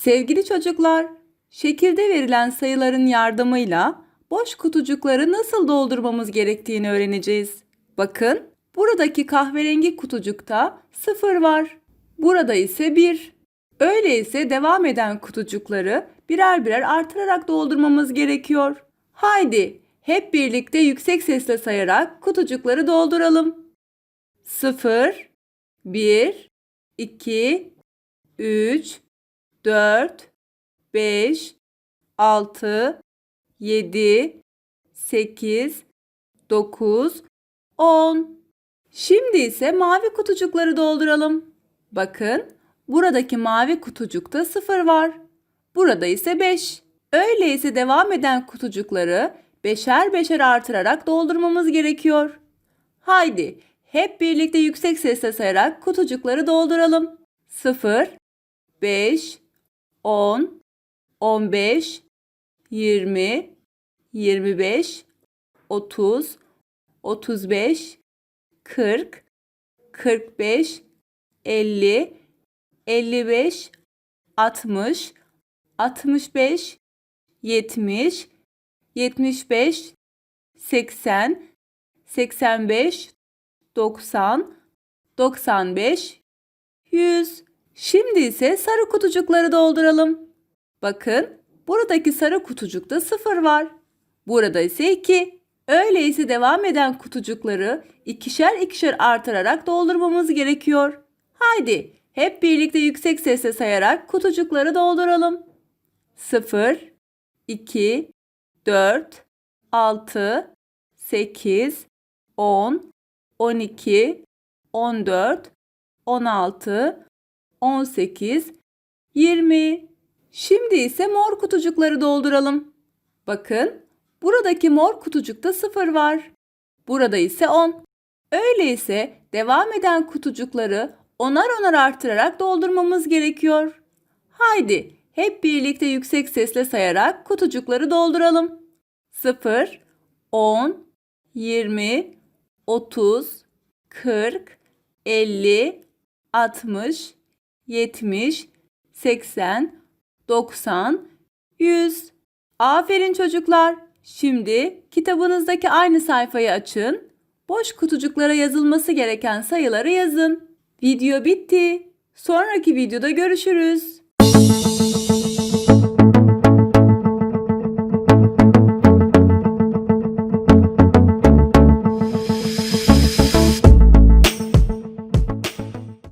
Sevgili çocuklar, şekilde verilen sayıların yardımıyla boş kutucukları nasıl doldurmamız gerektiğini öğreneceğiz. Bakın, buradaki kahverengi kutucukta 0 var. Burada ise 1. Öyleyse devam eden kutucukları birer birer artırarak doldurmamız gerekiyor. Haydi hep birlikte yüksek sesle sayarak kutucukları dolduralım. 0 1 2 3 4 5 6 7 8 9 10 Şimdi ise mavi kutucukları dolduralım. Bakın, buradaki mavi kutucukta 0 var. Burada ise 5. Öyleyse devam eden kutucukları beşer beşer artırarak doldurmamız gerekiyor. Haydi hep birlikte yüksek sesle sayarak kutucukları dolduralım. 0, 5, 10, 15, 20, 25, 30, 35, 40, 45, 50, 55, 60, 65, 70, 75, 80, 85, 90, 95, 100. Şimdi ise sarı kutucukları dolduralım. Bakın buradaki sarı kutucukta 0 var. Burada ise 2. Öyleyse devam eden kutucukları ikişer ikişer artırarak doldurmamız gerekiyor. Haydi hep birlikte yüksek sesle sayarak kutucukları dolduralım. 0, 2, 4, 6, 8, 10, 12, 14, 16, 18, 20. Şimdi ise mor kutucukları dolduralım. Bakın, buradaki mor kutucukta 0 var. Burada ise 10. Öyleyse devam eden kutucukları onar onar artırarak doldurmamız gerekiyor. Haydi hep birlikte yüksek sesle sayarak kutucukları dolduralım. 0, 10, 20, 30, 40, 50, 60, 70, 80, 90, 100. Aferin çocuklar. Şimdi kitabınızdaki aynı sayfayı açın. Boş kutucuklara yazılması gereken sayıları yazın. Video bitti. Sonraki videoda görüşürüz.